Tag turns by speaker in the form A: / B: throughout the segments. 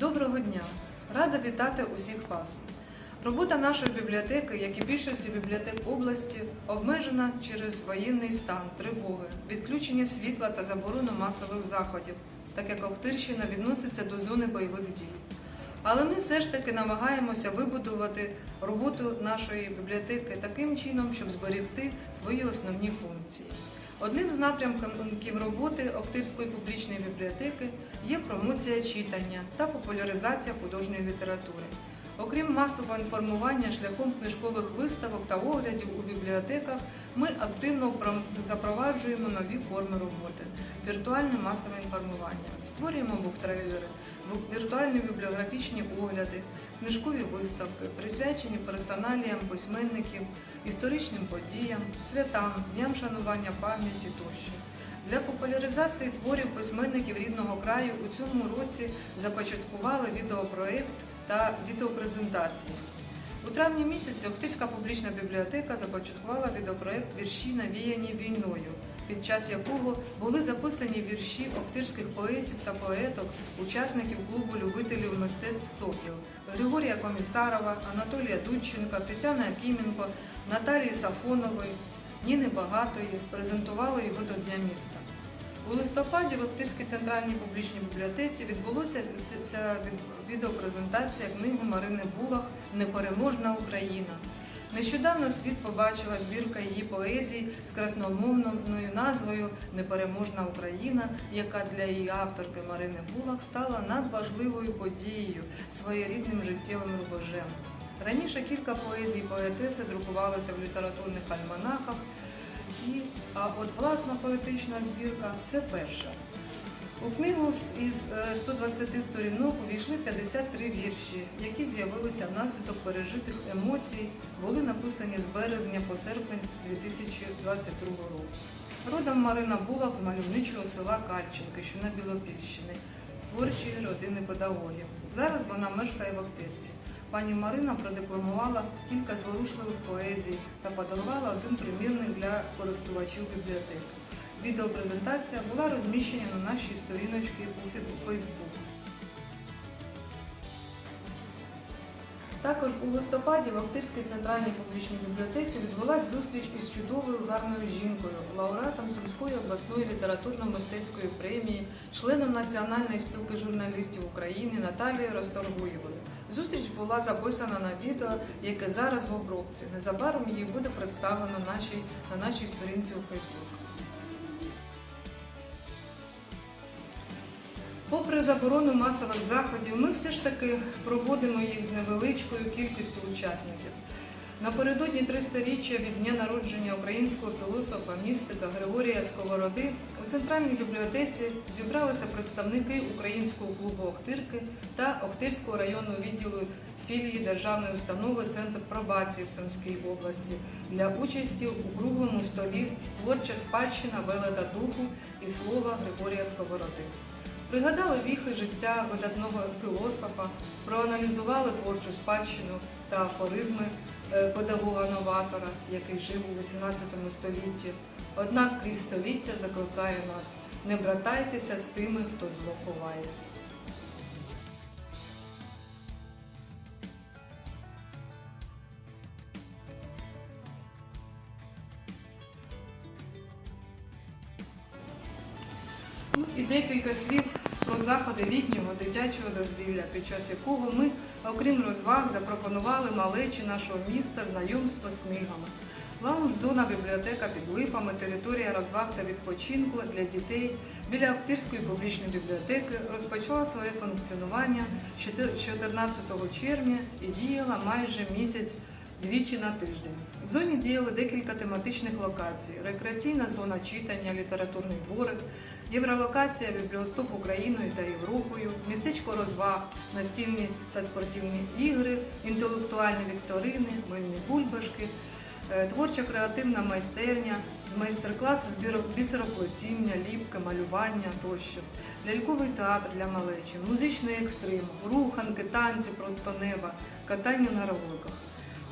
A: Доброго дня! Рада вітати усіх вас. Робота нашої бібліотеки, як і більшості бібліотек області, обмежена через воєнний стан, тривоги, відключення світла та заборону масових заходів, так як Охтирщина відноситься до зони бойових дій. Але ми все ж таки намагаємося вибудувати роботу нашої бібліотеки таким чином, щоб зберегти свої основні функції. Одним з напрямків роботи Охтирської публічної бібліотеки є промоція читання та популяризація художньої літератури. Окрім масового інформування шляхом книжкових виставок та оглядів у бібліотеках, ми активно запроваджуємо нові форми роботи, віртуальне масове інформування, створюємо буктрейлери, віртуальні бібліографічні огляди, книжкові виставки, присвячені персоналіям письменників, історичним подіям, святам, дням шанування пам'яті тощо. Для популяризації творів письменників рідного краю у цьому році започаткували відеопроект та відеопрезентації. У травні місяці Охтирська публічна бібліотека започаткувала відеопроект Вірші навіяні війною, під час якого були записані вірші охтирських поетів та поеток, учасників клубу любителів мистецтв Сокіл Григорія Комісарова, Анатолія Дудченка, Тетяни Акіменко, Наталії Сафонової, Ніни Багатої презентували його до Дня міста. У листопаді в Охтирській центральній публічній бібліотеці відбулася ця від- відеопрезентація книги Марини Булах Непереможна Україна. Нещодавно світ побачила збірка її поезій з красномовною назвою Непереможна Україна, яка для її авторки Марини Булах стала надважливою подією, своєрідним життєвим рубежем. Раніше кілька поезій поетеси друкувалися в літературних альманахах, і, а от власна поетична збірка це перша. У книгу із е, 120 сторінок увійшли 53 вірші, які з'явилися внаслідок пережитих емоцій, були написані з березня по серпень 2022 року. Родом Марина Булах з мальовничого села Кальченки, що на Білопільщині, з творчої родини педагогів. Зараз вона мешкає в Охтирці. Пані Марина продекламувала кілька зворушливих поезій та подарувала один примірник для користувачів бібліотеки. Відеопрезентація була розміщена на нашій сторіночці у Фейсбук. Також у листопаді в Охтирській центральній публічній бібліотеці відбулася зустріч із чудовою гарною жінкою, лауреатом Сумської обласної літературно-мистецької премії, членом Національної спілки журналістів України Наталією Расторгуєвою. Зустріч була записана на відео, яке зараз в обробці. Незабаром її буде представлено нашій, на нашій сторінці у Фейсбук. Попри заборону масових заходів, ми все ж таки проводимо їх з невеличкою кількістю учасників. Напередодні 300-річчя від дня народження українського філософа, містика Григорія Сковороди у центральній бібліотеці зібралися представники українського клубу Охтирки та Охтирського районного відділу філії державної установи Центр пробації в Сумській області для участі у круглому столі творча спадщина веледа духу і слова Григорія Сковороди. Пригадали віхи життя видатного філософа, проаналізували творчу спадщину та афоризми е, педагога-новатора, який жив у XVIII столітті. Однак крізь століття закликає нас не братайтеся з тими, хто зло ховає. Ну і декілька слів про заходи літнього дитячого дозвілля, під час якого ми, окрім розваг, запропонували малечі нашого міста знайомство з книгами. Лаунж-зона бібліотека під липами, територія розваг та відпочинку для дітей біля Охтирської публічної бібліотеки розпочала своє функціонування 14 червня і діяла майже місяць двічі на тиждень. В зоні діяли декілька тематичних локацій: рекреаційна зона читання, літературний дворик, євролокація бібліостоп Україною та Європою, містечко розваг, настільні та спортивні ігри, інтелектуальні вікторини, мильні бульбашки, е, творча креативна майстерня, майстер-класи з бісероплетіння, ліпки, малювання тощо, ляльковий театр для малечі, музичний екстрим, руханки, танці проти неба, катання на роликах.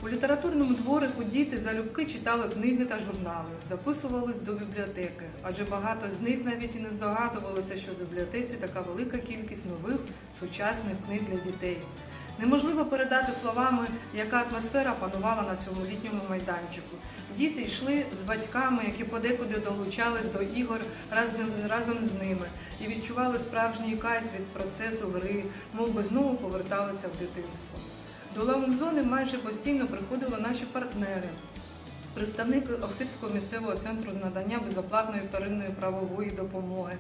A: У літературному дворику діти залюбки читали книги та журнали, записувались до бібліотеки, адже багато з них навіть і не здогадувалися, що в бібліотеці така велика кількість нових сучасних книг для дітей. Неможливо передати словами, яка атмосфера панувала на цьому літньому майданчику. Діти йшли з батьками, які подекуди долучались до ігор разом, з ними і відчували справжній кайф від процесу гри, мов би знову поверталися в дитинство. До лаунж-зони майже постійно приходили наші партнери. Представник Охтирського місцевого центру надання безоплатної вторинної правової допомоги,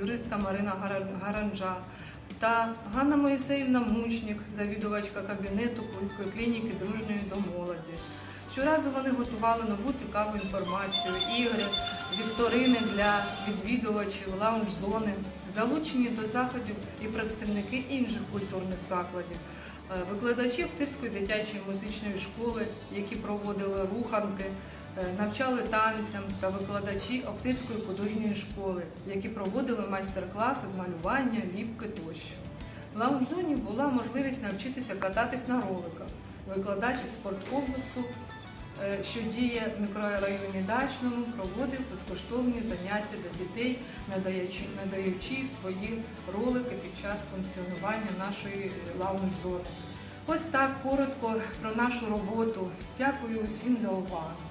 A: юристка Марина Гаранжа та Ганна Моїсеївна Мучнік, завідувачка кабінету клініки дружньої до молоді. Щоразу вони готували нову цікаву інформацію, ігри, вікторини для відвідувачів, лаунж-зони, залучені до заходів і представники інших культурних закладів. Е, Викладачі Птирської дитячої музичної школи, які проводили руханки, е, навчали танцям та викладачі Оптирської художньої школи, які проводили майстер-класи з малювання, ліпки тощо. В лаунж-зоні була можливість навчитися кататись на роликах. Викладач із спорткомплексу, що діє в мікрорайоні Дачному, проводив безкоштовні заняття для дітей, надаючи, надаючи свої ролики під час функціонування нашої е, лаунж-зони. Ось так коротко про нашу роботу. Дякую усім за увагу.